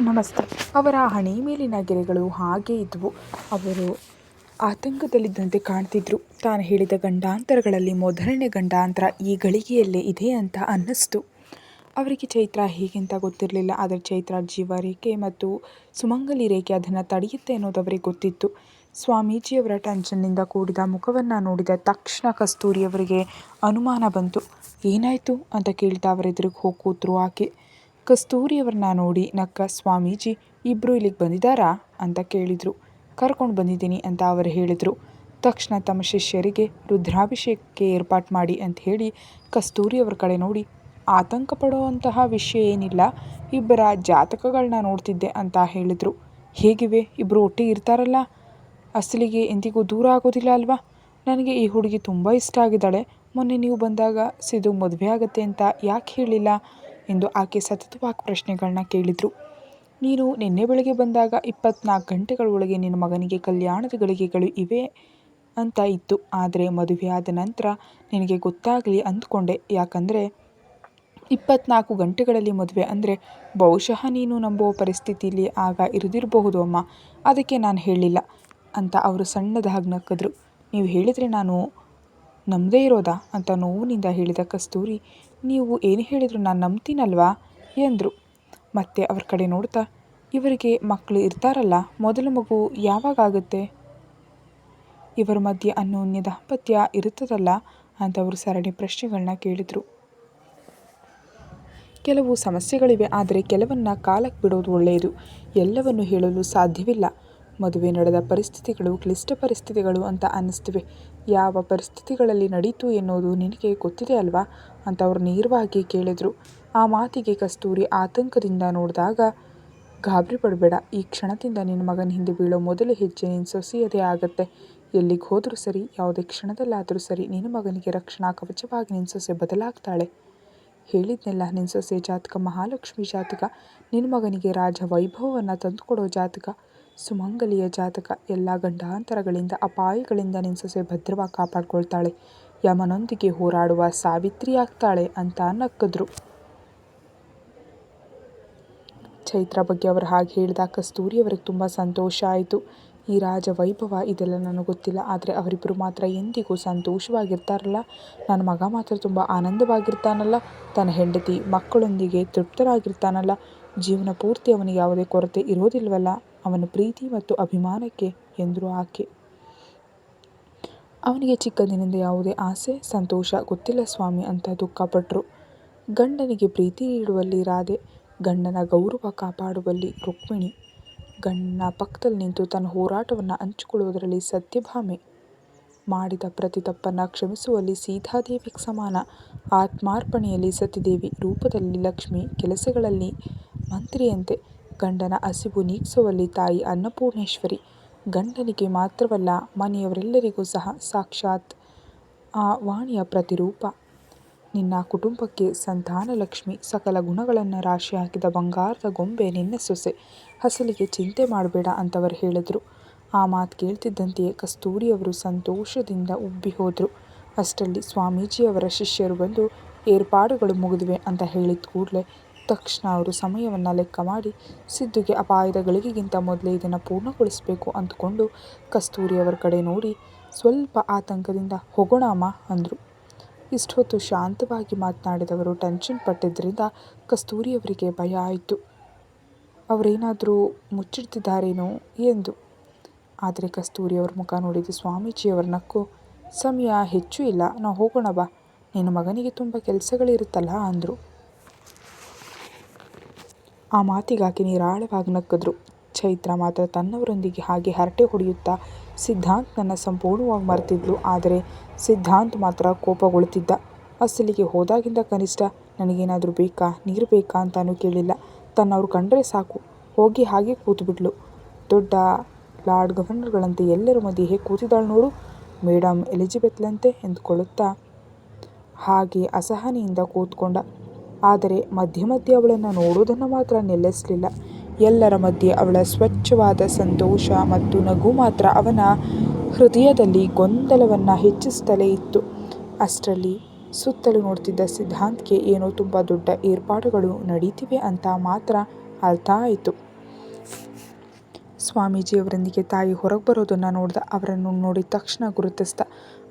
ನಮಸ್ತೆ. ಅವರ ಹಣೆ ಮೇಲಿನ ಗೆರೆಗಳು ಹಾಗೇ ಇದ್ದವು ಅವರು ಆತಂಕದಲ್ಲಿದ್ದಂತೆ ಕಾಣ್ತಿದ್ರು. ತಾನು ಹೇಳಿದ ಗಂಡಾಂತರಗಳಲ್ಲಿ ಮೊದಲನೇ ಗಂಡಾಂತರ ಈ ಗಳಿಗೆಯಲ್ಲೇ ಇದೆ ಅಂತ ಅನ್ನಿಸ್ತು. ಅವರಿಗೆ ಚೈತ್ರ ಹೇಗೆಂತ ಗೊತ್ತಿರಲಿಲ್ಲ. ಆದರೆ ಚೈತ್ರ ಜೀವ ರೇಖೆ ಮತ್ತು ಸುಮಂಗಲಿ ರೇಖೆ ಅದನ್ನು ತಡೆಯುತ್ತೆ ಅನ್ನೋದು ಅವರಿಗೆ ಗೊತ್ತಿತ್ತು. ಸ್ವಾಮೀಜಿಯವರ ಟೆನ್ಷನ್ನಿಂದ ಕೂಡಿದ ಮುಖವನ್ನು ನೋಡಿದ ತಕ್ಷಣ ಕಸ್ತೂರಿಯವರಿಗೆ ಅನುಮಾನ ಬಂತು. ಏನಾಯಿತು ಅಂತ ಕೇಳ್ತಾ ಅವರೆದುರಿಗೆ ಹೋಗಿ ಕೂತರು ಆಕೆ. ಕಸ್ತೂರಿಯವ್ರನ್ನ ನೋಡಿ ನಕ್ಕ ಸ್ವಾಮೀಜಿ ಇಬ್ಬರು ಇಲ್ಲಿಗೆ ಬಂದಿದ್ದಾರಾ ಅಂತ ಕೇಳಿದರು. ಕರ್ಕೊಂಡು ಬಂದಿದ್ದೀನಿ ಅಂತ ಅವರು ಹೇಳಿದರು. ತಕ್ಷಣ ತಮ್ಮ ಶಿಷ್ಯರಿಗೆ ರುದ್ರಾಭಿಷೇಕಕ್ಕೆ ಏರ್ಪಾಟ್ ಮಾಡಿ ಅಂತ ಹೇಳಿ ಕಸ್ತೂರಿಯವ್ರ ಕಡೆ ನೋಡಿ, ಆತಂಕ ಪಡುವಂತಹ ವಿಷಯ ಏನಿಲ್ಲ, ಇಬ್ಬರ ಜಾತಕಗಳನ್ನ ನೋಡ್ತಿದ್ದೆ ಅಂತ ಹೇಳಿದರು. ಹೇಗಿವೆ? ಇಬ್ಬರು ಒಟ್ಟಿಗೆ ಇರ್ತಾರಲ್ಲ? ಅಸಲಿಗೆ ಎಂದಿಗೂ ದೂರ ಆಗೋದಿಲ್ಲ ಅಲ್ವಾ? ನನಗೆ ಈ ಹುಡುಗಿ ತುಂಬ ಇಷ್ಟ ಆಗಿದ್ದಾಳೆ. ಮೊನ್ನೆ ನೀವು ಬಂದಾಗ ಸಿದು ಮದುವೆ ಆಗುತ್ತೆ ಅಂತ ಯಾಕೆ ಹೇಳಿಲ್ಲ? ಎಂದು ಆಕೆ ಸತತವಾಗಿ ಪ್ರಶ್ನೆಗಳನ್ನ ಕೇಳಿದರು. ನೀನು ನಿನ್ನೆ ಬೆಳಗ್ಗೆ ಬಂದಾಗ ಇಪ್ಪತ್ನಾಲ್ಕು ಗಂಟೆಗಳ ಒಳಗೆ ನಿನ್ನ ಮಗನಿಗೆ ಕಲ್ಯಾಣದ ಗಳಿಗೆಗಳು ಇವೆ ಅಂತ ಇತ್ತು. ಆದರೆ ಮದುವೆಯಾದ ನಂತರ ನಿನಗೆ ಗೊತ್ತಾಗಲಿ ಅಂದ್ಕೊಂಡೆ. ಯಾಕಂದರೆ ಇಪ್ಪತ್ನಾಲ್ಕು ಗಂಟೆಗಳಲ್ಲಿ ಮದುವೆ ಅಂದರೆ ಬಹುಶಃ ನೀನು ನಂಬುವ ಪರಿಸ್ಥಿತಿಯಲ್ಲಿ ಆಗ ಇರದಿರಬಹುದು ಅಮ್ಮ. ಅದಕ್ಕೆ ನಾನು ಹೇಳಿಲ್ಲ ಅಂತ ಅವರು ಸಣ್ಣದಾಗಿ ನಕ್ಕಿದ್ರು. ನೀವು ಹೇಳಿದರೆ ನಾನು ನಮ್ಮದೇ ಇರೋದಾ ಅಂತ ನೋವಿನಿಂದ ಹೇಳಿದ ಕಸ್ತೂರಿ ನೀವು ಏನು ಹೇಳಿದರೂ ನಾನು ನಂಬ್ತೀನಲ್ವಾ? ಎಂದರು. ಮತ್ತೆ ಅವ್ರ ಕಡೆ ನೋಡ್ತಾ, ಇವರಿಗೆ ಮಕ್ಕಳು ಇರ್ತಾರಲ್ಲ, ಮೊದಲ ಮಗು ಯಾವಾಗ ಆಗುತ್ತೆ? ಇವರ ಮಧ್ಯೆ ಅನ್ಯೋನ್ಯ ದಾಂಪತ್ಯ ಇರುತ್ತದಲ್ಲ? ಅಂತ ಅವರು ಸರಣಿ ಪ್ರಶ್ನೆಗಳನ್ನ ಕೇಳಿದರು. ಕೆಲವು ಸಮಸ್ಯೆಗಳಿವೆ, ಆದರೆ ಕೆಲವನ್ನ ಕಾಲಕ್ಕೆ ಬಿಡೋದು ಒಳ್ಳೆಯದು. ಎಲ್ಲವನ್ನು ಹೇಳಲು ಸಾಧ್ಯವಿಲ್ಲ. ಮದುವೆ ನಡೆದ ಪರಿಸ್ಥಿತಿಗಳು, ಕ್ಲಿಷ್ಟ ಪರಿಸ್ಥಿತಿಗಳು ಅಂತ ಅನ್ನಿಸ್ತಿವೆ. ಯಾವ ಪರಿಸ್ಥಿತಿಗಳಲ್ಲಿ ನಡೀತು ಎನ್ನುವುದು ನಿನಗೆ ಗೊತ್ತಿದೆ ಅಲ್ವಾ? ಅಂತ ಅವರು ನೇರವಾಗಿ ಕೇಳಿದರು. ಆ ಮಾತಿಗೆ ಕಸ್ತೂರಿ ಆತಂಕದಿಂದ ನೋಡಿದಾಗ, ಗಾಬರಿ ಪಡಬೇಡ, ಈ ಕ್ಷಣದಿಂದ ನಿನ್ನ ಮಗನ ಹಿಂದೆ ಬೀಳೋ ಮೊದಲ ಹೆಜ್ಜೆ ನಿನ್ನ ಸೊಸೆಯದೇ ಆಗತ್ತೆ. ಎಲ್ಲಿಗೆ ಹೋದರೂ ಸರಿ, ಯಾವುದೇ ಕ್ಷಣದಲ್ಲಾದರೂ ಸರಿ ನಿನ್ನ ಮಗನಿಗೆ ರಕ್ಷಣಾ ಕವಚವಾಗಿ ನಿನ್ನ ಸೊಸೆ ಬದಲಾಗ್ತಾಳೆ. ಹೇಳಿದ್ನೆಲ್ಲ ನಿನ್ನ ಸೊಸೆ ಜಾತಕ ಮಹಾಲಕ್ಷ್ಮಿ ಜಾತಕ, ನಿನ್ನ ಮಗನಿಗೆ ರಾಜ ವೈಭವವನ್ನು ತಂದುಕೊಡೋ ಜಾತಕ. ಸುಮಂಗಲಿಯ ಜಾತಕ ಎಲ್ಲ ಗಂಡಾಂತರಗಳಿಂದ ಅಪಾಯಗಳಿಂದ ನಿನ್ನ ಸೊಸೆ ಭದ್ರವಾಗಿ ಕಾಪಾಡ್ಕೊಳ್ತಾಳೆ. ಯಮನೊಂದಿಗೆ ಹೋರಾಡುವ ಸಾವಿತ್ರಿ ಆಗ್ತಾಳೆ ಅಂತ ನಕ್ಕದ್ರು. ಚೈತ್ರ ಬಗ್ಗೆ ಅವರು ಹಾಗೆ ಹೇಳಿದ ಕಸ್ತೂರಿ ಅವರಿಗೆ ತುಂಬ ಸಂತೋಷ ಆಯಿತು. ಈ ರಾಜ ವೈಭವ ಇದೆಲ್ಲ ನನಗೆ ಗೊತ್ತಿಲ್ಲ, ಆದರೆ ಅವರಿಬ್ಬರು ಮಾತ್ರ ಎಂದಿಗೂ ಸಂತೋಷವಾಗಿರ್ತಾರಲ್ಲ. ನನ್ನ ಮಗ ಮಾತ್ರ ತುಂಬ ಆನಂದವಾಗಿರ್ತಾನಲ್ಲ. ತನ್ನ ಹೆಂಡತಿ ಮಕ್ಕಳೊಂದಿಗೆ ತೃಪ್ತರಾಗಿರ್ತಾನಲ್ಲ. ಜೀವನ ಪೂರ್ತಿ ಅವನಿಗೆ ಯಾವುದೇ ಕೊರತೆ ಇರೋದಿಲ್ವಲ್ಲ. ಅವನ ಪ್ರೀತಿ ಮತ್ತು ಅಭಿಮಾನಕ್ಕೆ ಎಂದರು ಆಕೆ. ಅವನಿಗೆ ಚಿಕ್ಕಂದಿನಿಂದ ಯಾವುದೇ ಆಸೆ, ಸಂತೋಷ ಗೊತ್ತಿಲ್ಲ ಸ್ವಾಮಿ ಅಂತ ದುಃಖಪಟ್ರು. ಗಂಡನಿಗೆ ಪ್ರೀತಿ ನೀಡುವಲ್ಲಿ ರಾಧೆ, ಗಂಡನ ಗೌರವ ಕಾಪಾಡುವಲ್ಲಿ ರುಕ್ಮಿಣಿ. ಗಂಡನ ಪಕ್ಕದಲ್ಲಿ ನಿಂತು ತನ್ನ ಹೋರಾಟವನ್ನು ಹಂಚಿಕೊಳ್ಳುವುದರಲ್ಲಿ ಸತ್ಯಭಾಮೆ. ಮಾಡಿದ ಪ್ರತಿ ತಪ್ಪನ್ನು ಕ್ಷಮಿಸುವಲ್ಲಿ ಸೀತಾದೇವಿಗೆ ಸಮಾನ. ಆತ್ಮಾರ್ಪಣೆಯಲ್ಲಿ ಸತಿದೇವಿ ರೂಪದಲ್ಲಿ ಲಕ್ಷ್ಮಿ, ಕೆಲಸಗಳಲ್ಲಿ ಮಂತ್ರಿಯಂತೆ. ಗಂಡನ ಹಸಿವು ನೀಗಿಸುವಲ್ಲಿ ತಾಯಿ ಅನ್ನಪೂರ್ಣೇಶ್ವರಿ. ಗಂಡನಿಗೆ ಮಾತ್ರವಲ್ಲ, ಮನೆಯವರೆಲ್ಲರಿಗೂ ಸಹ ಸಾಕ್ಷಾತ್ ಆ ವಾಣಿಯ ಪ್ರತಿರೂಪ. ನಿನ್ನ ಕುಟುಂಬಕ್ಕೆ ಸಂತಾನ ಲಕ್ಷ್ಮಿ, ಸಕಲ ಗುಣಗಳನ್ನು ರಾಶಿ ಹಾಕಿದ ಬಂಗಾರದ ಗೊಂಬೆ ನಿನ್ನ ಸೊಸೆ. ಹಸಲಿಗೆ ಚಿಂತೆ ಮಾಡಬೇಡ ಅಂತವರು ಹೇಳಿದ್ರು. ಆ ಮಾತು ಕೇಳ್ತಿದ್ದಂತೆಯೇ ಕಸ್ತೂರಿಯವರು ಸಂತೋಷದಿಂದ ಉಬ್ಬಿ ಹೋದರು. ಅಷ್ಟರಲ್ಲಿ ಸ್ವಾಮೀಜಿಯವರ ಶಿಷ್ಯರು ಬಂದು, ಏರ್ಪಾಡುಗಳು ಮುಗಿದಿವೆ ಅಂತ ಹೇಳಿದ ಕೂಡಲೇ ತಕ್ಷಣ ಅವರು ಸಮಯವನ್ನು ಲೆಕ್ಕ ಮಾಡಿ ಸಿದ್ದುಗೆ ಅಪಾಯದ ಗಳಿಗೆಗಿಂತ ಮೊದಲೇ ಇದನ್ನು ಪೂರ್ಣಗೊಳಿಸಬೇಕು ಅಂದ್ಕೊಂಡು ಕಸ್ತೂರಿಯವರ ಕಡೆ ನೋಡಿ ಸ್ವಲ್ಪ ಆತಂಕದಿಂದ ಹೋಗೋಣ ಅಂದರು. ಇಷ್ಟೊತ್ತು ಶಾಂತವಾಗಿ ಮಾತನಾಡಿದವರು ಟೆನ್ಷನ್ ಪಟ್ಟಿದ್ದರಿಂದ ಕಸ್ತೂರಿಯವರಿಗೆ ಭಯ ಆಯಿತು. ಅವರೇನಾದರೂ ಮುಚ್ಚಿಡ್ತಿದ್ದಾರೇನೋ ಎಂದು. ಆದರೆ ಕಸ್ತೂರಿಯವರ ಮುಖ ನೋಡಿದ ಸ್ವಾಮೀಜಿಯವರ ನಕ್ಕು, ಸಮಯ ಹೆಚ್ಚು ಇಲ್ಲ, ನಾವು ಹೋಗೋಣ ಬಾ, ನಿನ್ನ ಮಗನಿಗೆ ತುಂಬ ಕೆಲಸಗಳಿರುತ್ತಲ್ಲ ಅಂದರು. ಆ ಮಾತಿಗಾಗಿ ನಿರಾಳವಾಗಿ ನಕ್ಕಿದ್ರು. ಚೈತ್ರ ಮಾತ್ರ ತನ್ನವರೊಂದಿಗೆ ಹಾಗೆ ಹರಟೆ ಹೊಡೆಯುತ್ತಾ ಸಿದ್ಧಾಂತ್ನನ್ನು ಸಂಪೂರ್ಣವಾಗಿ ಮರೆತಿದ್ಲು. ಆದರೆ ಸಿದ್ಧಾಂತ್ ಮಾತ್ರ ಕೋಪಗೊಳ್ತಿದ್ದ ಅಸಲಿಗೆ ಹೋದಾಗಿಂದ ಕನಿಷ್ಠ ನನಗೇನಾದರೂ ಬೇಕಾ, ನೀರು ಬೇಕಾ ಅಂತಾನೂ ಕೇಳಿಲ್ಲ. ತನ್ನವ್ರು ಕಂಡರೆ ಸಾಕು. ಹೋಗಿ ಹಾಗೆ ಕೂತುಬಿಟ್ಲು. ದೊಡ್ಡ ಲಾರ್ಡ್ ಗವರ್ನರ್ಗಳಂತೆ ಎಲ್ಲರ ಮಧ್ಯೆ ಹೇಗೆ ಕೂತಿದ್ದಾಳು ನೋಡು. ಮೇಡಮ್ ಎಲಿಜಿಬೆತ್ಲಂತೆ ಎಂದುಕೊಳ್ಳುತ್ತಾ ಹಾಗೆ ಅಸಹನೆಯಿಂದ ಕೂತ್ಕೊಂಡ. ಆದರೆ ಮಧ್ಯೆ ಮಧ್ಯೆ ಅವಳನ್ನು ನೋಡೋದನ್ನು ಮಾತ್ರ ನಿಲ್ಲಿಸಲಿಲ್ಲ. ಎಲ್ಲರ ಮಧ್ಯೆ ಅವಳ ಸ್ವಚ್ಛವಾದ ಸಂತೋಷ ಮತ್ತು ನಗು ಮಾತ್ರ ಅವನ ಹೃದಯದಲ್ಲಿ ಗೊಂದಲವನ್ನು ಹೆಚ್ಚಿಸುತ್ತಲೇ ಇತ್ತು. ಅಷ್ಟರಲ್ಲಿ ಸುತ್ತಲೂ ನೋಡ್ತಿದ್ದ ಸಿದ್ಧಾಂತ್ಗೆ ಏನೋ ತುಂಬ ದೊಡ್ಡ ಏರ್ಪಾಡುಗಳು ನಡೀತಿವೆ ಅಂತ ಮಾತ್ರ ಅರ್ಥ ಆಯಿತು. ಸ್ವಾಮೀಜಿಯವರೊಂದಿಗೆ ತಾಯಿ ಹೊರಗೆ ಬರೋದನ್ನು ನೋಡಿದ ಅವರನ್ನು ನೋಡಿದ ತಕ್ಷಣ ಗುರುತಿಸ್ದ.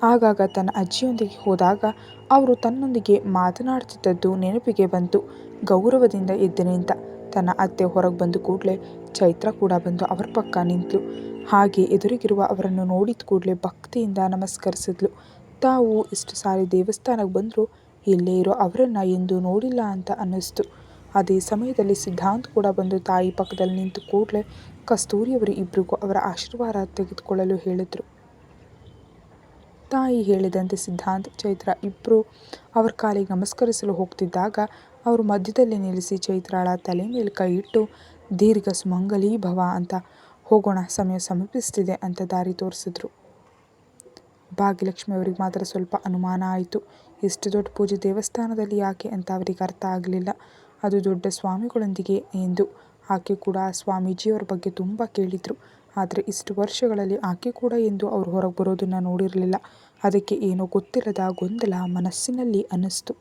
ಆಗಾಗ ತನ್ನ ಅಜ್ಜಿಯೊಂದಿಗೆ ಹೋದಾಗ ಅವರು ತನ್ನೊಂದಿಗೆ ಮಾತನಾಡ್ತಿದ್ದದ್ದು ನೆನಪಿಗೆ ಬಂತು. ಗೌರವದಿಂದ ಎದ್ದು ನಿಂತ. ತನ್ನ ಅತ್ತೆ ಹೊರಗೆ ಬಂದು ಕೂಡಲೇ ಚೈತ್ರ ಕೂಡ ಬಂದು ಅವರ ಪಕ್ಕ ನಿಂತಳು ಹಾಗೆ ಎದುರಿಗಿರುವ ಅವರನ್ನು ನೋಡಿದ ಕೂಡಲೇ ಭಕ್ತಿಯಿಂದ ನಮಸ್ಕರಿಸಿದ್ಲು. ತಾವು ಇಷ್ಟು ಸಾರಿ ದೇವಸ್ಥಾನಕ್ಕೆ ಬಂದರೂ ಇಲ್ಲೇ ಇರೋ ಅವರನ್ನು ಎಂದೂ ನೋಡಿಲ್ಲ ಅಂತ ಅನ್ನಿಸ್ತು. ಅದೇ ಸಮಯದಲ್ಲಿ ಸಿದ್ಧಾಂತ್ ಕೂಡ ಬಂದು ತಾಯಿ ಪಕ್ಕದಲ್ಲಿ ನಿಂತು ಕೂಡಲೇ ಕಸ್ತೂರಿಯವರು ಇಬ್ಬರಿಗೂ ಅವರ ಆಶೀರ್ವಾದ ತೆಗೆದುಕೊಳ್ಳಲು ಹೇಳಿದರು. ತಾಯಿ ಹೇಳಿದಂತೆ ಸಿದ್ಧಾಂತ್, ಚೈತ್ರ ಇಬ್ಬರು ಅವರ ಕಾಲಿಗೆ ನಮಸ್ಕರಿಸಲು ಹೋಗ್ತಿದ್ದಾಗ ಅವರು ಮಧ್ಯದಲ್ಲಿ ನಿಲ್ಲಿಸಿ ಚೈತ್ರಾಳ ತಲೆ ಮೇಲೆ ಕೈ ಇಟ್ಟು ದೀರ್ಘ ಸುಮಂಗಲೀ ಭವ ಅಂತ ಹೋಗೋಣ, ಸಮಯ ಸಮೀಪಿಸ್ತಿದೆ ಅಂತ ದಾರಿ ತೋರಿಸಿದ್ರು. ಭಾಗ್ಯಲಕ್ಷ್ಮಿ ಅವರಿಗೆ ಮಾತ್ರ ಸ್ವಲ್ಪ ಅನುಮಾನ ಆಯಿತು. ಇಷ್ಟು ದೊಡ್ಡ ಪೂಜೆ ದೇವಸ್ಥಾನದಲ್ಲಿ ಯಾಕೆ? ಅಂತ ಅವರಿಗೆ ಅರ್ಥ ಆಗಲಿಲ್ಲ. ಅದು ದೊಡ್ಡ ಸ್ವಾಮಿಗಳೊಂದಿಗೆ ಎಂದು ಆಕೆ ಕೂಡ ಸ್ವಾಮೀಜಿಯವರ ಬಗ್ಗೆ ತುಂಬ ಕೇಳಿದರು. ಆದರೆ ಇಷ್ಟು ವರ್ಷಗಳಲ್ಲಿ ಆಕೆ ಕೂಡ ಎಂದು ಅವರು ಹೊರಗೆ ಬರೋದನ್ನು ನೋಡಿರಲಿಲ್ಲ. ಅದಕ್ಕೆ ಏನೋ ಗೊತ್ತಿರದ ಗೊಂದಲ ಮನಸ್ಸಿನಲ್ಲಿ ಅನ್ನಿಸ್ತು.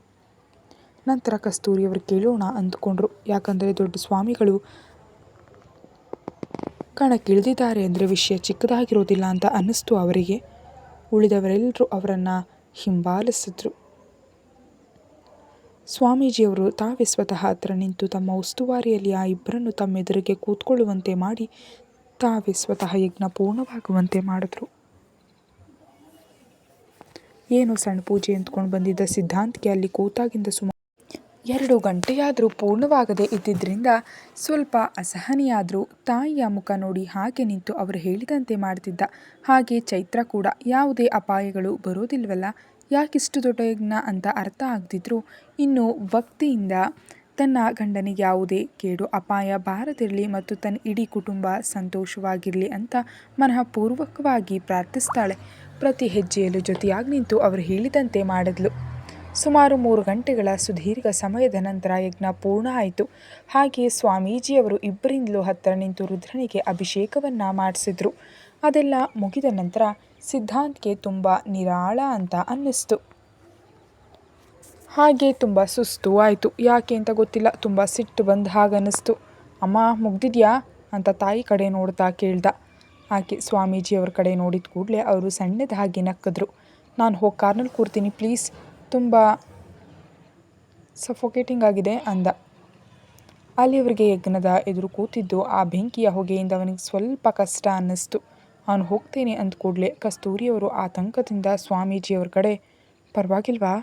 ನಂತರ ಕಸ್ತೂರಿಯವರು ಕೇಳೋಣ ಅಂದ್ಕೊಂಡ್ರು. ಯಾಕಂದರೆ ದೊಡ್ಡ ಸ್ವಾಮಿಗಳು ಕಣಕ್ಕಿಳಿದಿದ್ದಾರೆ ಅಂದರೆ ವಿಷಯ ಚಿಕ್ಕದಾಗಿರೋದಿಲ್ಲ ಅಂತ ಅನ್ನಿಸ್ತು ಅವರಿಗೆ. ಉಳಿದವರೆಲ್ಲರೂ ಅವರನ್ನು ಹಿಂಬಾಲಿಸಿದ್ರು. ಸ್ವಾಮೀಜಿಯವರು ತಾವೇ ಸ್ವತಃ ಹತ್ರ ನಿಂತು ತಮ್ಮ ಉಸ್ತುವಾರಿಯಲ್ಲಿ ಆ ಇಬ್ಬರನ್ನು ತಮ್ಮೆದುರಿಗೆ ಕೂತ್ಕೊಳ್ಳುವಂತೆ ಮಾಡಿ ತಾವೇ ಸ್ವತಃ ಯಜ್ಞ ಪೂರ್ಣವಾಗುವಂತೆ ಮಾಡಿದ್ರು. ಏನು ಸಣ್ಣ ಪೂಜೆ ಅಂದ್ಕೊಂಡು ಬಂದಿದ್ದ ಸಿದ್ಧಾಂತಕ್ಕೆ ಅಲ್ಲಿ ಕೂತಾಗಿಂದ ಸುಮಾರು ಎರಡು ಗಂಟೆಯಾದರೂ ಪೂರ್ಣವಾಗದೇ ಇದ್ದಿದ್ದರಿಂದ ಸ್ವಲ್ಪ ಅಸಹನಿಯಾದರೂ ತಾಯಿಯ ಮುಖ ನೋಡಿ ಹಾಗೆ ನಿಂತು ಅವರು ಹೇಳಿದಂತೆ ಮಾಡ್ತಿದ್ದ. ಹಾಗೆ ಚೈತ್ರ ಕೂಡ ಯಾವುದೇ ಅಪಾಯಗಳು ಬರೋದಿಲ್ವಲ್ಲ. ಯಾಕಿಷ್ಟು ದೊಡ್ಡ ಯಜ್ಞ ಅಂತ ಅರ್ಥ ಆಗ್ತಿದ್ರು ಇನ್ನು ಭಕ್ತಿಯಿಂದ ತನ್ನ ಗಂಡನಿಗೆ ಯಾವುದೇ ಕೇಡು ಅಪಾಯ ಬಾರದಿರಲಿ ಮತ್ತು ತನ್ನ ಇಡೀ ಕುಟುಂಬ ಸಂತೋಷವಾಗಿರಲಿ ಅಂತ ಮನಃಪೂರ್ವಕವಾಗಿ ಪ್ರಾರ್ಥಿಸ್ತಾಳೆ. ಪ್ರತಿ ಹೆಜ್ಜೆಯಲ್ಲೂ ಜೊತೆಯಾಗಿ ನಿಂತು ಅವರು ಹೇಳಿದಂತೆ ಮಾಡಿದ್ಲು. ಸುಮಾರು ಮೂರು ಗಂಟೆಗಳ ಸುದೀರ್ಘ ಸಮಯದ ನಂತರ ಯಜ್ಞ ಪೂರ್ಣ ಆಯಿತು. ಹಾಗೆಯೇ ಸ್ವಾಮೀಜಿಯವರು ಇಬ್ಬರಿಂದಲೂ ಹತ್ತಿರ ನಿಂತು ರುದ್ರನಿಗೆ ಅಭಿಷೇಕವನ್ನು ಮಾಡಿಸಿದರು. ಅದೆಲ್ಲ ಮುಗಿದ ನಂತರ ಸಿದ್ಧಾಂತ್ಗೆ ತುಂಬ ನಿರಾಳ ಅಂತ ಅನ್ನಿಸ್ತು. ಹಾಗೆ ತುಂಬ ಸುಸ್ತು ಆಯಿತು. ಯಾಕೆ ಅಂತ ಗೊತ್ತಿಲ್ಲ. ತುಂಬ ಸಿಟ್ಟು ಬಂದ ಹಾಗೆ ಅನ್ನಿಸ್ತು. ಅಮ್ಮ, ಮುಗ್ದಿದ್ಯಾ? ಅಂತ ತಾಯಿ ಕಡೆ ನೋಡ್ತಾ ಕೇಳ್ದ. ಆಕೆ ಸ್ವಾಮೀಜಿಯವ್ರ ಕಡೆ ನೋಡಿದ ಕೂಡಲೇ ಅವರು ಸಣ್ಣದಾಗಿ ನಕ್ಕಿದ್ರು. ನಾನು ಹೋಗಿ ಕಾರ್ನಲ್ಲಿ ಕೂರ್ತೀನಿ ಪ್ಲೀಸ್. ತುಂಬ ಸಫೋಕೇಟಿಂಗ್ ಆಗಿದೆ ಅಂದ. ಅಲ್ಲಿಯವರೆಗೆ ಯಜ್ಞದ ಎದುರು ಕೂತಿದ್ದು ಆ ಬೆಂಕಿಯ ಹೊಗೆಯಿಂದ ಅವನಿಗೆ ಸ್ವಲ್ಪ ಕಷ್ಟ ಅನ್ನಿಸ್ತು. ಅವನು ಹೋಗ್ತೇನೆ ಅಂದ ಕೂಡಲೇ ಕಸ್ತೂರಿಯವರು ಆತಂಕದಿಂದ ಸ್ವಾಮೀಜಿಯವ್ರ ಕಡೆ, ಪರವಾಗಿಲ್ವಾ?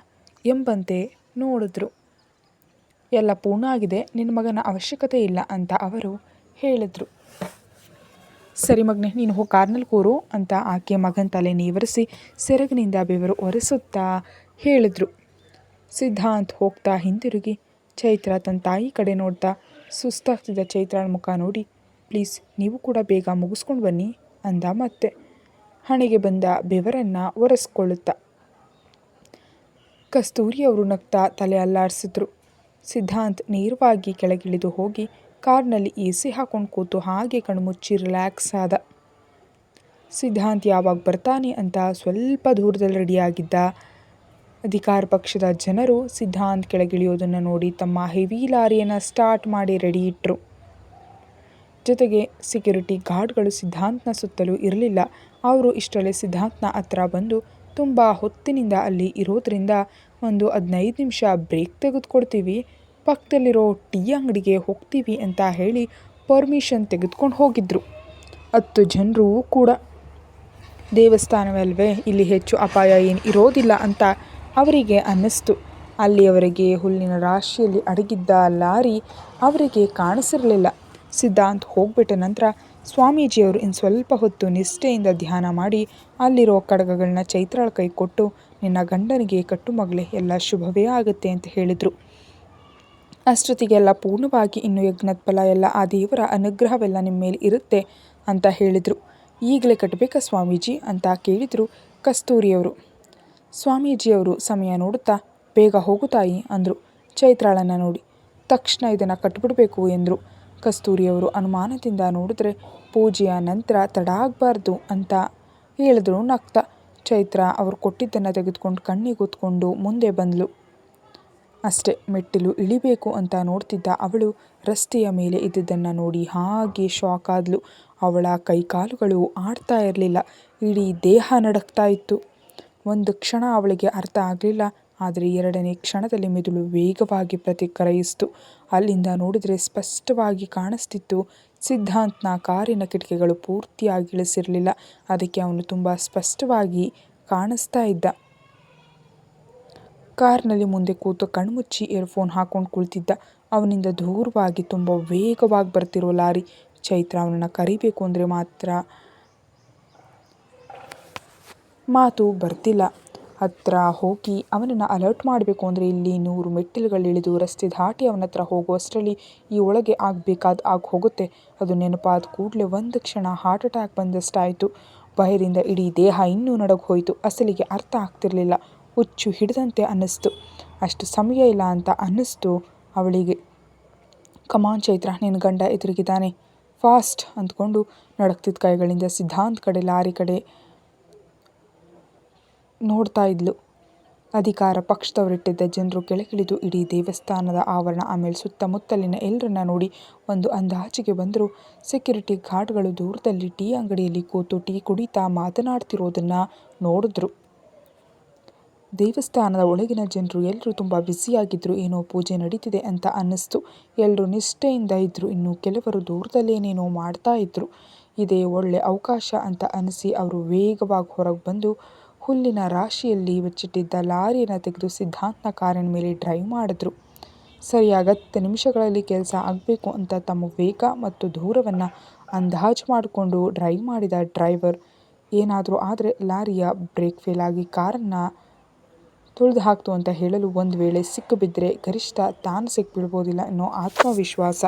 ಎಂಬಂತೆ ನೋಡಿದ್ರು. ಎಲ್ಲ ಪೂರ್ಣ ಆಗಿದೆ ನಿನ್ನ ಮಗನ ಅವಶ್ಯಕತೆ ಇಲ್ಲ ಅಂತ ಅವರು ಹೇಳಿದರು. ಸರಿ ಮಗನೆ, ನೀನು ಹೋಗಿ ಕಾರ್ನಲ್ಲಿ ಕೂರು ಅಂತ ಆಕೆ ಮಗನ ತಲೆ ನೀವರಿಸಿ ಸೆರಗಿನಿಂದ ಬೆವರು ಒರೆಸುತ್ತಾ ಹೇಳಿದ್ರು. ಸಿದ್ಧಾಂತ್ ಹೋಗ್ತಾ ಹಿಂದಿರುಗಿ, ಚೈತ್ರ ತನ್ನ ತಾಯಿ ಕಡೆ ನೋಡ್ತಾ ಸುಸ್ತಾಗ್ತಿದ್ದ ಚೈತ್ರನ ಮುಖ ನೋಡಿ, ಪ್ಲೀಸ್, ನೀವು ಕೂಡ ಬೇಗ ಮುಗಿಸ್ಕೊಂಡು ಬನ್ನಿ. ಅಂದ ಮತ್ತೆ ಹಣೆಗೆ ಬಂದ ಬೆವರನ್ನು ಒರೆಸ್ಕೊಳ್ಳುತ್ತ. ಕಸ್ತೂರಿ ಅವರು ನಗ್ತಾ ತಲೆ ಅಲ್ಲಾಡಿಸಿದ್ರು. ಸಿದ್ಧಾಂತ್ ನೇರವಾಗಿ ಕೆಳಗಿಳಿದು ಹೋಗಿ ಕಾರ್ನಲ್ಲಿ ಎ ಸಿ ಹಾಕೊಂಡು ಕೂತು ಹಾಗೆ ಕಣ್ಮುಚ್ಚಿ ರಿಲ್ಯಾಕ್ಸ್ ಆದ. ಸಿದ್ಧಾಂತ್ ಯಾವಾಗ ಬರ್ತಾನೆ ಅಂತ ಸ್ವಲ್ಪ ದೂರದಲ್ಲಿ ರೆಡಿಯಾಗಿದ್ದ ಅಧಿಕಾರ ಪಕ್ಷದ ಜನರು ಸಿದ್ಧಾಂತ್ ಕೆಳಗಿಳಿಯೋದನ್ನು ನೋಡಿ ತಮ್ಮ ಹೆವಿ ಲಾರಿಯನ್ನು ಸ್ಟಾರ್ಟ್ ಮಾಡಿ ರೆಡಿ ಇಟ್ಟರು ಜೊತೆಗೆ ಸೆಕ್ಯುರಿಟಿ ಗಾರ್ಡ್ಗಳು ಸಿದ್ಧಾಂತ್ನ ಸುತ್ತಲೂ ಇರಲಿಲ್ಲ. ಅವರು ಇಷ್ಟರಲ್ಲೇ ಸಿದ್ಧಾಂತ್ನ ಹತ್ರ ಬಂದು ತುಂಬ ಹೊತ್ತಿನಿಂದ ಅಲ್ಲಿ ಇರೋದ್ರಿಂದ ಒಂದು ಹದಿನೈದು ನಿಮಿಷ ಬ್ರೇಕ್ ತೆಗೆದುಕೊಡ್ತೀವಿ. ಪಕ್ಕದಲ್ಲಿರೋ ಟೀ ಅಂಗಡಿಗೆ ಹೋಗ್ತೀವಿ ಅಂತ ಹೇಳಿ ಪರ್ಮಿಷನ್ ತೆಗೆದುಕೊಂಡು ಹೋಗಿದ್ರು. ಹತ್ತು ಜನರು ಕೂಡ ದೇವಸ್ಥಾನವಲ್ವೇ, ಇಲ್ಲಿ ಹೆಚ್ಚು ಅಪಾಯ ಏನು ಇರೋದಿಲ್ಲ ಅಂತ ಅವರಿಗೆ ಅನ್ನಿಸ್ತು. ಅಲ್ಲಿಯವರೆಗೆ ಹುಲ್ಲಿನ ರಾಶಿಯಲ್ಲಿ ಅಡಗಿದ್ದ ಲಾರಿ ಅವರಿಗೆ ಕಾಣಿಸಿರಲಿಲ್ಲ. ಸಿದ್ಧಾಂತ್ ಹೋಗ್ಬಿಟ್ಟ ನಂತರ ಸ್ವಾಮೀಜಿಯವರು ಇನ್ನು ಸ್ವಲ್ಪ ಹೊತ್ತು ನಿಷ್ಠೆಯಿಂದ ಧ್ಯಾನ ಮಾಡಿ ಅಲ್ಲಿರೋ ಕಡಗಗಳನ್ನ ಚೈತ್ರಾಳ ಕೈ ಕೊಟ್ಟು, ನಿನ್ನ ಗಂಡನಿಗೆ ಕಟ್ಟು ಮಗಳೇ, ಎಲ್ಲ ಶುಭವೇ ಆಗುತ್ತೆ ಅಂತ ಹೇಳಿದರು. ಅಷ್ಟೊತ್ತಿಗೆಲ್ಲ ಪೂರ್ಣವಾಗಿ ಇನ್ನು ಯಜ್ಞದ ಫಲ ಎಲ್ಲ ಆ ದೇವರ ಅನುಗ್ರಹವೆಲ್ಲ ನಿಮ್ಮ ಮೇಲೆ ಇರುತ್ತೆ ಅಂತ ಹೇಳಿದರು. ಈಗಲೇ ಕಟ್ಟಬೇಕಾ ಸ್ವಾಮೀಜಿ? ಅಂತ ಕೇಳಿದರು ಕಸ್ತೂರಿಯವರು. ಸ್ವಾಮೀಜಿಯವರು ಸಮಯ ನೋಡುತ್ತಾ, ಬೇಗ ಹೋಗು ತಾಯಿ ಅಂದರು. ಚೈತ್ರಾಳನ್ನು ನೋಡಿ. ತಕ್ಷಣ ಇದನ್ನು ಕಟ್ಬಿಡಬೇಕು ಎಂದರು. ಕಸ್ತೂರಿಯವರು ಅನುಮಾನದಿಂದ ನೋಡಿದ್ರೆ ಪೂಜೆಯ ನಂತರ ತಡ ಆಗಬಾರ್ದು ಅಂತ ಹೇಳಿದ್ರು ನಗ್ತಾ ಚೈತ್ರ ಅವರು ಕೊಟ್ಟಿದ್ದನ್ನು ತೆಗೆದುಕೊಂಡು ಕಣ್ಣಿಗೆ ಕೂತ್ಕೊಂಡು ಮುಂದೆ ಬಂದಳು ಅಷ್ಟೇ, ಮೆಟ್ಟಿಲು ಇಳಿಬೇಕು ಅಂತ ನೋಡ್ತಿದ್ದ ಅವಳು ರಸ್ತೆಯ ಮೇಲೆ ಇದ್ದದನ್ನು ನೋಡಿ ಹಾಗೆ ಶಾಕ್ ಆದ್ಲು. ಅವಳ ಕೈಕಾಲುಗಳು ಆಡ್ತಾ ಇರಲಿಲ್ಲ, ಇಡೀ ದೇಹ ನಡಕ್ತಾ ಇತ್ತು. ಒಂದು ಕ್ಷಣ ಅವಳಿಗೆ ಅರ್ಥ ಆಗಲಿಲ್ಲ ಆದರೆ ಎರಡನೇ ಕ್ಷಣದಲ್ಲಿ ಮೆದುಳು ವೇಗವಾಗಿ ಪ್ರತಿಕ್ರಯಿಸಿತು. ಅಲ್ಲಿಂದ ನೋಡಿದರೆ ಸ್ಪಷ್ಟವಾಗಿ ಕಾಣಿಸ್ತಿತ್ತು, ಸಿದ್ಧಾಂತ್ನ ಕಾರಿನ ಕಿಟಕಿಗಳು ಪೂರ್ತಿಯಾಗಿ ಇಳಿಸಿರಲಿಲ್ಲ. ಅದಕ್ಕೆ ಅವನು ತುಂಬ ಸ್ಪಷ್ಟವಾಗಿ ಕಾಣಿಸ್ತಾ ಇದ್ದ. ಕಾರ್ನಲ್ಲಿ ಮುಂದೆ ಕೂತು ಕಣ್ಮುಚ್ಚಿ ಇಯರ್ಫೋನ್ ಹಾಕೊಂಡು ಕುಳಿತಿದ್ದ. ಅವನಿಂದ ದೂರವಾಗಿ ತುಂಬ ವೇಗವಾಗಿ ಬರ್ತಿರೋ ಲಾರಿ, ಚೈತ್ರ ಅವನನ್ನು ಕರಿಬೇಕು ಅಂದರೆ ಮಾತ್ರ ಮಾತು ಬರ್ತಿಲ್ಲ. ಹತ್ರ ಹೋಗಿ ಅವನನ್ನು ಅಲರ್ಟ್ ಮಾಡಬೇಕು ಅಂದರೆ ಇಲ್ಲಿ ನೂರು ಮೆಟ್ಟಿಲುಗಳಿಳಿದು ರಸ್ತೆ ದಾಟಿ ಅವನ ಹತ್ರ ಹೋಗುವಷ್ಟರಲ್ಲಿ ಈ ಒಳಗೆ ಆಗಬೇಕಾದ ಆಗಿ ಹೋಗುತ್ತೆ. ಅದು ನೆನಪಾದ ಕೂಡಲೇ ಒಂದು ಕ್ಷಣ ಹಾರ್ಟ್ ಅಟ್ಯಾಕ್ ಬಂದಷ್ಟಾಯಿತು. ಭಯದಿಂದ ಇಡೀ ದೇಹ ಇನ್ನೂ ನಡಗ ಹೋಯಿತು. ಅಸಲಿಗೆ ಅರ್ಥ ಆಗ್ತಿರಲಿಲ್ಲ. ಹುಚ್ಚು ಹಿಡಿದಂತೆ ಅನ್ನಿಸ್ತು. ಅಷ್ಟು ಸಮಯ ಇಲ್ಲ ಅಂತ ಅನ್ನಿಸ್ತು ಅವಳಿಗೆ. ಕಮಾನ್ ಚೈತ್ರ ನಿನ್ನ ಗಂಡ ಎದುರಿಗಿದ್ದಾನೆ. ಫಾಸ್ಟ್ ಅಂದ್ಕೊಂಡು ನಡಕ್ತಿದ್ದ ಕೈಗಳಿಂದ ಸಿದ್ಧಾಂತ್ ಕಡೆ, ಲಾರಿ ಕಡೆ ನೋಡ್ತಾ ಇದ್ಲು. ಅಧಿಕಾರ ಪಕ್ಷದವರಿಟ್ಟಿದ್ದ ಜನರು ಕೆಳಗಿಳಿದು ಇಡೀ ದೇವಸ್ಥಾನದ ಆವರಣ, ಆಮೇಲೆ ಸುತ್ತಮುತ್ತಲಿನ ಎಲ್ಲರನ್ನ ನೋಡಿ ಒಂದು ಅಂದಾಜಿಗೆ ಬಂದರು ಸೆಕ್ಯೂರಿಟಿ ಗಾರ್ಡ್ಗಳು ದೂರದಲ್ಲಿ ಟೀ ಅಂಗಡಿಯಲ್ಲಿ ಕೂತು ಟೀ ಕುಡಿತಾ ಮಾತನಾಡ್ತಿರೋದನ್ನು ನೋಡಿದ್ರು. ದೇವಸ್ಥಾನದ ಒಳಗಿನ ಜನರು ಎಲ್ಲರೂ ತುಂಬ ಬ್ಯುಸಿಯಾಗಿದ್ದರು ಏನೋ ಪೂಜೆ ನಡೀತಿದೆ ಅಂತ ಅನ್ನಿಸ್ತು. ಎಲ್ಲರೂ ನಿಷ್ಠೆಯಿಂದ ಇದ್ದರು ಇನ್ನು ಕೆಲವರು ದೂರದಲ್ಲೇನೇನೋ ಮಾಡ್ತಾ ಇದ್ದರು ಇದೇ ಒಳ್ಳೆ ಅವಕಾಶ ಅಂತ ಅನಿಸಿ ಅವರು ವೇಗವಾಗಿ ಹೊರಗೆ ಬಂದು ಹುಲ್ಲಿನ ರಾಶಿಯಲ್ಲಿ ಬಚ್ಚಿಟ್ಟಿದ್ದ ಲಾರಿಯನ್ನು ತೆಗೆದು ಸಿದ್ಧಾಂತ್ನ ಕಾರಿನ ಮೇಲೆ ಡ್ರೈವ್ ಮಾಡಿದ್ರು. ಸರಿಯಾಗ ಹತ್ತು ನಿಮಿಷಗಳಲ್ಲಿ ಕೆಲಸ ಆಗಬೇಕು ಅಂತ ತಮ್ಮ ವೇಗ ಮತ್ತು ದೂರವನ್ನು ಅಂದಾಜು ಮಾಡಿಕೊಂಡು ಡ್ರೈವ್ ಮಾಡಿದ ಡ್ರೈವರ್. ಏನಾದರೂ ಆದರೆ ಲಾರಿಯ ಬ್ರೇಕ್ ಫೇಲ್ ಆಗಿ ಕಾರನ್ನು ತುಳಿದು ಹಾಕ್ತು ಅಂತ ಹೇಳಲು ಒಂದು ವೇಳೆ ಸಿಕ್ಕಿಬಿದ್ದರೆ ಗರಿಷ್ಠ ತಾನು ಸಿಕ್ಕಿಬೀಳ್ಬೋದಿಲ್ಲ ಅನ್ನೋ ಆತ್ಮವಿಶ್ವಾಸ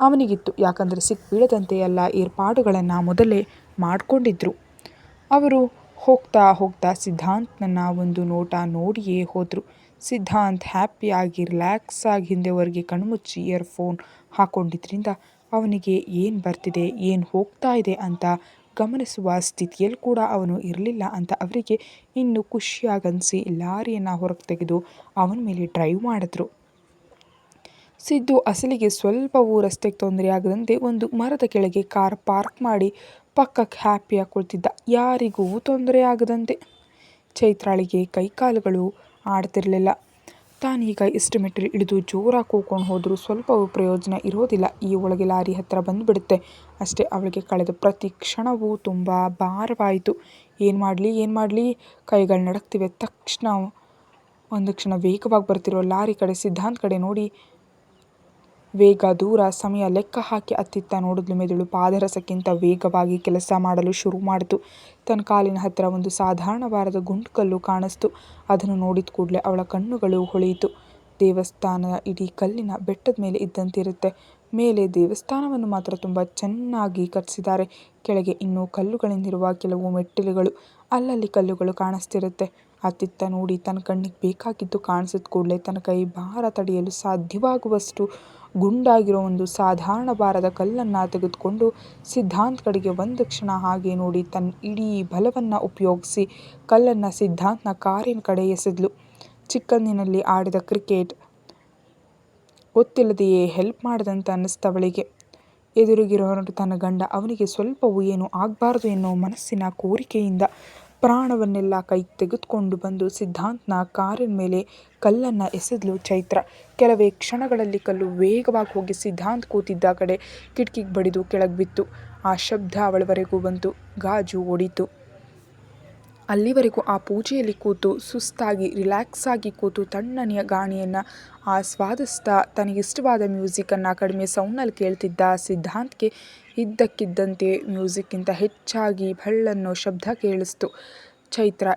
ಅವನಿಗಿತ್ತು. ಯಾಕಂದರೆ ಸಿಕ್ಕಿಬೀಳದಂತೆ ಎಲ್ಲ ಏರ್ಪಾಡುಗಳನ್ನು ಮೊದಲೇ ಮಾಡಿಕೊಂಡಿದ್ರು. ಅವರು ಹೋಗ್ತಾ ಹೋಗ್ತಾ ಸಿದ್ಧಾಂತನ ಒಂದು ನೋಟ ನೋಡಿಯೇ ಹೋದರು. ಸಿದ್ಧಾಂತ್ ಹ್ಯಾಪಿಯಾಗಿ ರಿಲ್ಯಾಕ್ಸ್ ಆಗಿ ಹಿಂದೆವರೆಗೆ ಕಣ್ಮುಚ್ಚಿ ಇಯರ್ಫೋನ್ ಹಾಕ್ಕೊಂಡಿದ್ರಿಂದ ಅವನಿಗೆ ಏನು ಬರ್ತಿದೆ, ಏನು ಹೋಗ್ತಾ ಇದೆ ಅಂತ ಗಮನಿಸುವ ಸ್ಥಿತಿಯಲ್ಲಿ ಕೂಡ ಅವನು ಇರಲಿಲ್ಲ ಅಂತ ಅವರಿಗೆ ಇನ್ನೂ ಖುಷಿಯಾಗನಿಸಿ ಲಾರಿಯನ್ನು ಹೊರಗೆ ತೆಗೆದು ಅವನ ಮೇಲೆ ಡ್ರೈವ್ ಮಾಡಿದ್ರು. ಸಿದ್ದು ಅಸಲಿಗೆ ಸ್ವಲ್ಪವೂ ರಸ್ತೆಗೆ ತೊಂದರೆ ಆಗದಂತೆ ಒಂದು ಮರದ ಕೆಳಗೆ ಕಾರ್ ಪಾರ್ಕ್ ಮಾಡಿ ಪಕ್ಕಕ್ಕೆ ಹ್ಯಾಪಿಯಾಗಿ ಕುಳಿತಿದ್ದ ಯಾರಿಗೂ ತೊಂದರೆ ಆಗದಂತೆ. ಚೈತ್ರಾಳಿಗೆ ಕೈಕಾಲುಗಳು ಆಡ್ತಿರಲಿಲ್ಲ. ತಾನೀಗ ಇಷ್ಟು ಮೆಟ್ಟಿಲು ಇಳಿದು ಜೋರಾಗಿ ಕೂಕೊಂಡು ಹೋದರೂ ಸ್ವಲ್ಪವೂ ಪ್ರಯೋಜನ ಇರೋದಿಲ್ಲ. ಈ ಒಳಗೆ ಲಾರಿ ಹತ್ತಿರ ಬಂದುಬಿಡುತ್ತೆ. ಅಷ್ಟೇ ಅವಳಿಗೆ ಕಳೆದ ಪ್ರತಿ ಕ್ಷಣವೂ ತುಂಬ ಭಾರವಾಯಿತು. ಏನು ಮಾಡಲಿ ಏನು ಮಾಡಲಿ? ಕೈಗಳು ನಡಕ್ತಿವೆ. ತಕ್ಷಣ ಒಂದು ಕ್ಷಣ ವೇಗವಾಗಿ ಬರ್ತಿರೋ ಲಾರಿ ಕಡೆ, ಸಿದ್ಧಾಂತ್ ಕಡೆ ನೋಡಿ ವೇಗ ದೂರ ಸಮಯ ಲೆಕ್ಕ ಹಾಕಿ ಅತ್ತಿತ್ತ ನೋಡಿದ್ಲು ಮೆದುಳು. ಪಾದರಸಕ್ಕಿಂತ ವೇಗವಾಗಿ ಕೆಲಸ ಮಾಡಲು ಶುರು ಮಾಡಿತು. ತನ್ನ ಕಾಲಿನ ಹತ್ತಿರ ಒಂದು ಸಾಧಾರಣವಾದ ಗುಂಡು ಕಲ್ಲು ಕಾಣಿಸ್ತು. ಅದನ್ನು ನೋಡಿದ ಕೂಡಲೇ ಅವಳ ಕಣ್ಣುಗಳು ಹೊಳೆಯಿತು. ದೇವಸ್ಥಾನದ ಇಡೀ ಕಲ್ಲಿನ ಬೆಟ್ಟದ ಮೇಲೆ ಇದ್ದಂತಿರುತ್ತೆ. ಮೇಲೆ ದೇವಸ್ಥಾನವನ್ನು ಮಾತ್ರ ತುಂಬ ಚೆನ್ನಾಗಿ ಕಟ್ಟಿಸಿದ್ದಾರೆ. ಕೆಳಗೆ ಇನ್ನೂ ಕಲ್ಲುಗಳಿಂದಿರುವ ಕೆಲವು ಮೆಟ್ಟಿಲುಗಳು. ಅಲ್ಲಲ್ಲಿ ಕಲ್ಲುಗಳು ಕಾಣಿಸ್ತಿರುತ್ತೆ. ಅತ್ತಿತ್ತ ನೋಡಿ ತನ್ನ ಕಣ್ಣಿಗೆ ಬೇಕಾಗಿದ್ದು ಕಾಣಿಸಿದ ಕೂಡಲೇ ತನ್ನ ಕೈ ಭಾರ ತಡೆಯಲು ಸಾಧ್ಯವಾಗುವಷ್ಟು ಗುಂಡಾಗಿರೋ ಒಂದು ಸಾಧಾರಣ ಬಾರದ ಕಲ್ಲನ್ನು ತೆಗೆದುಕೊಂಡು ಸಿದ್ಧಾಂತ್ ಕಡೆಗೆ ಒಂದು ಕ್ಷಣ ಹಾಗೆ ನೋಡಿ ತನ್ನ ಇಡೀ ಬಲವನ್ನು ಉಪಯೋಗಿಸಿ ಕಲ್ಲನ್ನು ಸಿದ್ಧಾಂತ್ನ ಕಾರಿನ ಕಡೆ ಎಸೆದ್ಲು. ಚಿಕ್ಕಂದಿನಲ್ಲಿ ಆಡಿದ ಕ್ರಿಕೆಟ್ ಗೊತ್ತಿಲ್ಲದೆಯೇ ಹೆಲ್ಪ್ ಮಾಡಿದಂತ ಅನ್ನಿಸ್ತವಳಿಗೆ ಎದುರಿಗಿರೋನು ತನ್ನ ಗಂಡ ಅವನಿಗೆ ಸ್ವಲ್ಪವೂ ಏನೂ ಆಗಬಾರ್ದು ಎನ್ನೋ ಮನಸ್ಸಿನ ಕೋರಿಕೆಯಿಂದ ಪ್ರಾಣವನ್ನೆಲ್ಲ ಕೈ ತೆಗೆದುಕೊಂಡು ಬಂದು ಸಿದ್ಧಾಂತ್ನ ಕಾರಿನ ಮೇಲೆ ಕಲ್ಲನ್ನು ಎಸೆದ್ಲು ಚೈತ್ರ. ಕೆಲವೇ ಕ್ಷಣಗಳಲ್ಲಿ ಕಲ್ಲು ವೇಗವಾಗಿ ಹೋಗಿ ಸಿದ್ಧಾಂತ್ ಕೂತಿದ್ದ ಕಡೆ ಕಿಟಕಿಗೆ ಬಡಿದು ಕೆಳಗೆ ಬಿತ್ತು. ಆ ಶಬ್ದ ಅವಳವರೆಗೂ ಬಂತು. ಗಾಜು ಒಡೀತು. ಅಲ್ಲಿವರೆಗೂ ಆ ಪೂಜೆಯಲ್ಲಿ ಕೂತು ಸುಸ್ತಾಗಿ ರಿಲ್ಯಾಕ್ಸ್ ಆಗಿ ಕೂತು ತಣ್ಣನೆಯ ಗಾಣಿಯನ್ನು ಆಸ್ವಾದಿಸ್ತಾ ತನಗಿಷ್ಟವಾದ ಮ್ಯೂಸಿಕನ್ನು ಕಡಿಮೆ ಸೌಂಡ್ನಲ್ಲಿ ಕೇಳ್ತಿದ್ದ ಸಿದ್ಧಾಂತ್ಗೆ ಇದ್ದಕ್ಕಿದ್ದಂತೆ ಮ್ಯೂಸಿಕ್ಕಿಂತ ಹೆಚ್ಚಾಗಿ ಬಳ್ಳನ್ನು ಶಬ್ದ ಕೇಳಿಸ್ತು. ಚೈತ್ರ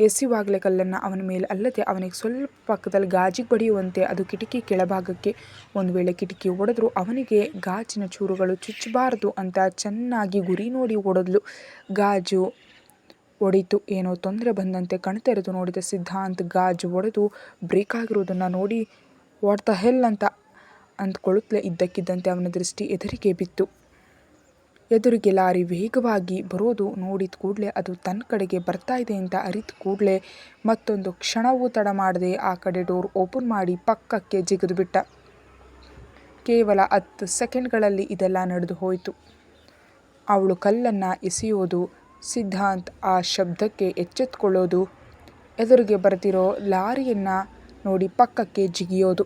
ಎಸೆಯುವಾಗಲೇ ಕಲ್ಲನ್ನು ಅವನ ಮೇಲೆ ಅಲ್ಲದೆ ಅವನಿಗೆ ಸ್ವಲ್ಪ ಪಕ್ಕದಲ್ಲಿ ಗಾಜಿಗೆ ಬಡಿಯುವಂತೆ ಅದು ಕಿಟಕಿ ಕೆಳಭಾಗಕ್ಕೆ ಒಂದು ವೇಳೆ ಕಿಟಕಿ ಒಡೆದ್ರು ಅವನಿಗೆ ಗಾಜಿನ ಚೂರುಗಳು ಚುಚ್ಚಬಾರದು ಅಂತ ಚೆನ್ನಾಗಿ ಗುರಿ ನೋಡಿ ಒಡೆದ್ಲು ಗಾಜು ಒಡೀತು. ಏನೋ ತೊಂದರೆ ಬಂದಂತೆ ಕಣ್ತೆರೆದು ನೋಡಿದ ಸಿದ್ಧಾಂತ್ ಗಾಜು ಒಡೆದು ಬ್ರೇಕ್ ಆಗಿರುವುದನ್ನು ನೋಡಿ, ವಾಟ್ ದ ಹೆಲ್ ಅಂತ ಅಂದ್ಕೊಳ್ಳುತ್ತಲೇ ಇದ್ದಕ್ಕಿದ್ದಂತೆ ಅವನ ದೃಷ್ಟಿ ಎದುರಿಗೆ ಬಿತ್ತು. ಎದುರಿಗೆ ಲಾರಿ ವೇಗವಾಗಿ ಬರೋದು ನೋಡಿದ ಕೂಡಲೇ ಅದು ತನ್ನ ಕಡೆಗೆ ಬರ್ತಾ ಇದೆ ಅಂತ ಅರಿತ ಕೂಡಲೇ ಮತ್ತೊಂದು ಕ್ಷಣವೂ ತಡ ಮಾಡದೆ ಆ ಕಡೆ ಡೋರ್ ಓಪನ್ ಮಾಡಿ ಪಕ್ಕಕ್ಕೆ ಜಿಗಿದು ಬಿಟ್ಟ. ಕೇವಲ ಹತ್ತು ಸೆಕೆಂಡ್ಗಳಲ್ಲಿ ಇದೆಲ್ಲ ನಡೆದು ಹೋಯಿತು. ಅವಳು ಕಲ್ಲನ್ನು ಎಸೆಯೋದು ಸಿದ್ಧಾಂತ್ ಆ ಶಬ್ದಕ್ಕೆ ಎಚ್ಚೆತ್ತುಕೊಳ್ಳೋದು ಎದುರಿಗೆ ಬರೆದಿರೋ ಲಾರಿಯನ್ನು ನೋಡಿ ಪಕ್ಕಕ್ಕೆ ಜಿಗಿಯೋದು.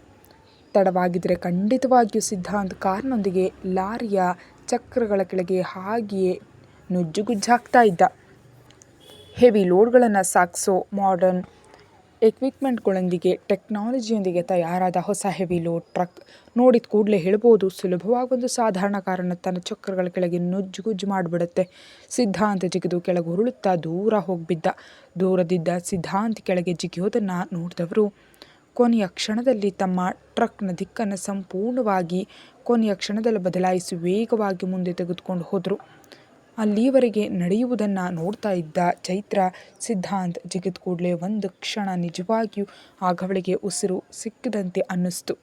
ತಡವಾಗಿದ್ದರೆ ಖಂಡಿತವಾಗಿಯೂ ಸಿದ್ಧಾಂತ್ ಕಾರ್ನೊಂದಿಗೆ ಲಾರಿಯ ಚಕ್ರಗಳ ಕೆಳಗೆ ಹಾಗೆಯೇ ನುಜ್ಜುಗುಜ್ಜಾಗ್ತಾ ಇದ್ದ. ಹೆವಿ ಲೋಡ್ಗಳನ್ನು ಸಾಗಿಸೋ ಮಾಡರ್ನ್ ಎಕ್ವಿಪ್ಮೆಂಟ್ಗಳೊಂದಿಗೆ ಟೆಕ್ನಾಲಜಿಯೊಂದಿಗೆ ತಯಾರಾದ ಹೊಸ ಹೆವಿ ಲೋಡ್ ಟ್ರಕ್ ನೋಡಿದ ಕೂಡಲೇ ಹೇಳ್ಬೋದು, ಸುಲಭವಾಗಿ ಒಂದು ಸಾಧಾರಣ ಕಾರನ್ನು ತನ್ನ ಚಕ್ರಗಳ ಕೆಳಗೆ ನುಜ್ಜುಗುಜ್ಜು ಮಾಡಿಬಿಡುತ್ತೆ. ಸಿದ್ಧಾಂತ ಜಿಗಿದು ಕೆಳಗೆ ಉರುಳುತ್ತಾ ದೂರ ಹೋಗಿಬಿದ್ದ. ದೂರದಿದ್ದ ಸಿದ್ಧಾಂತ ಕೆಳಗೆ ಜಿಗಿಯೋದನ್ನು ನೋಡಿದವರು, ಕೊನೆಯ ಕ್ಷಣದಲ್ಲಿ ತಮ್ಮ ಟ್ರಕ್ನ ದಿಕ್ಕನ್ನು ಸಂಪೂರ್ಣವಾಗಿ ಕೊನೆಯ ಕ್ಷಣದಲ್ಲಿ ಬದಲಾಯಿಸಿ ವೇಗವಾಗಿ ಮುಂದೆ ತೆಗೆದುಕೊಂಡು ಹೋದರು. ಅಲ್ಲಿಯವರೆಗೆ ನಡೆಯುವುದನ್ನು ನೋಡ್ತಾ ಇದ್ದ ಚೈತ್ರ, ಸಿದ್ಧಾಂತ್ ಜಿಗಿದ ಕೂಡಲೇ ಒಂದು ಕ್ಷಣ ನಿಜವಾಗಿಯೂ ಆಗವಳಿಗೆ ಉಸಿರು ಸಿಕ್ಕಿದಂತೆ ಅನ್ನಿಸ್ತು.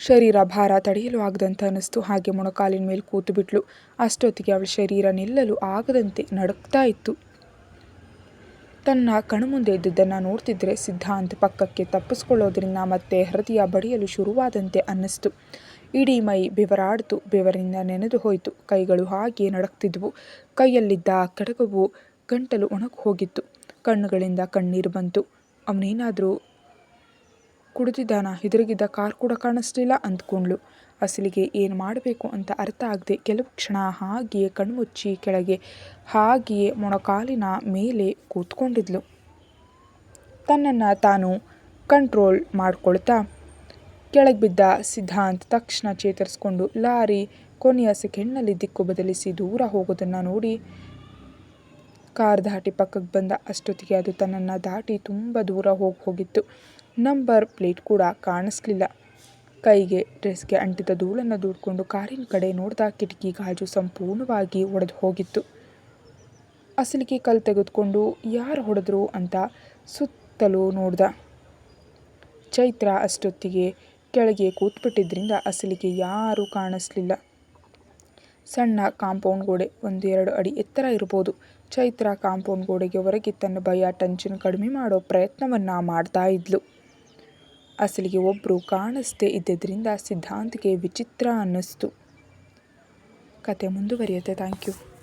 ಶರೀರ ಭಾರ ತಡೆಯಲು ಆಗದಂತೆ ಅನ್ನಿಸ್ತು, ಹಾಗೆ ಮೊಣಕಾಲಿನ ಮೇಲೆ ಕೂತು ಬಿಟ್ಲು ಅಷ್ಟೊತ್ತಿಗೆ ಅವಳ ಶರೀರ ನಿಲ್ಲಲು ಆಗದಂತೆ ನಡುಕ್ತಾ ಇತ್ತು. ತನ್ನ ಕಣ್ಮುಂದೆ ಇದ್ದುದನ್ನು ನೋಡ್ತಿದ್ರೆ ಸಿದ್ಧಾಂತ್ ಪಕ್ಕಕ್ಕೆ ತಪ್ಪಿಸ್ಕೊಳ್ಳೋದ್ರಿಂದ ಮತ್ತೆ ಹೃದಯ ಬಡಿಯಲು ಶುರುವಾದಂತೆ ಅನ್ನಿಸ್ತು. ಇಡೀ ಮೈ ಬೆವರಾಡ್ತು, ಬೆವರಿನಿಂದ ನೆನೆದು ಹೋಯಿತು. ಕೈಗಳು ಹಾಗೆ ನಡಕ್ತಿದ್ವು. ಕೈಯಲ್ಲಿದ್ದ ಕಡಗವು ಗಂಟಲು ಒಣಗಿ ಹೋಗಿತ್ತು. ಕಣ್ಣುಗಳಿಂದ ಕಣ್ಣೀರು ಬಂತು. ಅವನೇನಾದರೂ ಕುಡಿದಿದ್ದಾನ? ಎದುರಿಗಿದ್ದ ಕಾರ್ ಕೂಡ ಕಾಣಿಸ್ಲಿಲ್ಲ ಅಂದ್ಕೊಂಡ್ಳು ಅಸಲಿಗೆ ಏನು ಮಾಡಬೇಕು ಅಂತ ಅರ್ಥ ಆಗದೆ ಕೆಲವು ಕ್ಷಣ ಹಾಗೆಯೇ ಕಣ್ಮುಚ್ಚಿ ಕೆಳಗೆ ಹಾಗೆಯೇ ಮೊಣಕಾಲಿನ ಮೇಲೆ ಕೂತ್ಕೊಂಡಿದ್ಲು. ತನ್ನನ್ನು ತಾನು ಕಂಟ್ರೋಲ್ ಮಾಡ್ಕೊಳ್ತಾ ಕೆಳಗೆ ಬಿದ್ದ ಸಿದ್ಧಾಂತ್ ತಕ್ಷಣ ಚೇತರಿಸ್ಕೊಂಡು ಲಾರಿ ಕೊನೆಯ ಸೆಕೆಂಡ್ನಲ್ಲಿ ದಿಕ್ಕು ಬದಲಿಸಿ ದೂರ ಹೋಗೋದನ್ನು ನೋಡಿ ಕಾರ್ ದಾಟಿ ಪಕ್ಕಕ್ಕೆ ಬಂದ ಅಷ್ಟೊತ್ತಿಗೆ ಅದು ತನ್ನನ್ನು ದಾಟಿ ತುಂಬ ದೂರ ಹೋಗಿ ಹೋಗಿತ್ತು. ನಂಬರ್ ಪ್ಲೇಟ್ ಕೂಡ ಕಾಣಿಸ್ಲಿಲ್ಲ. ಕೈಗೆ ಡ್ರೆಸ್ಗೆ ಅಂಟಿದ ಧೂಳನ್ನು ದೂಡ್ಕೊಂಡು ಕಾರಿನ ಕಡೆ ನೋಡಿದ ಕಿಟಕಿ ಗಾಜು ಸಂಪೂರ್ಣವಾಗಿ ಒಡೆದು ಹೋಗಿತ್ತು. ಅಸಲಿಗೆ ಕಲ್ಲು ತೆಗೆದುಕೊಂಡು ಯಾರು ಹೊಡೆದ್ರು ಅಂತ ಸುತ್ತಲೂ ನೋಡ್ದ. ಚೈತ್ರ ಅಷ್ಟೊತ್ತಿಗೆ ಕೆಳಗೆ ಕೂತ್ಬಿಟ್ಟಿದ್ರಿಂದ ಅಸಲಿಗೆ ಯಾರೂ ಕಾಣಿಸ್ಲಿಲ್ಲ. ಸಣ್ಣ ಕಾಂಪೌಂಡ್ ಗೋಡೆ ಒಂದು ಎರಡು ಅಡಿ ಎತ್ತರ ಇರ್ಬೋದು. ಚೈತ್ರ ಕಾಂಪೌಂಡ್ ಗೋಡೆಗೆ ಹೊರಗೆ ತನ್ನ ಭಯ, ಟೆನ್ಷನ್ ಕಡಿಮೆ ಮಾಡೋ ಪ್ರಯತ್ನವನ್ನು ಮಾಡ್ತಾ ಇದ್ಲು. ಅಸಲಿಗೆ ಒಬ್ಬರು ಕಾಣಿಸ್ದೇ ಇದ್ದಿದ್ದರಿಂದ ಸಿದ್ಧಾಂತಿಗೆ ವಿಚಿತ್ರ ಅನ್ನಿಸ್ತು. ಕತೆ ಮುಂದುವರಿಯುತ್ತೆ. Thank you.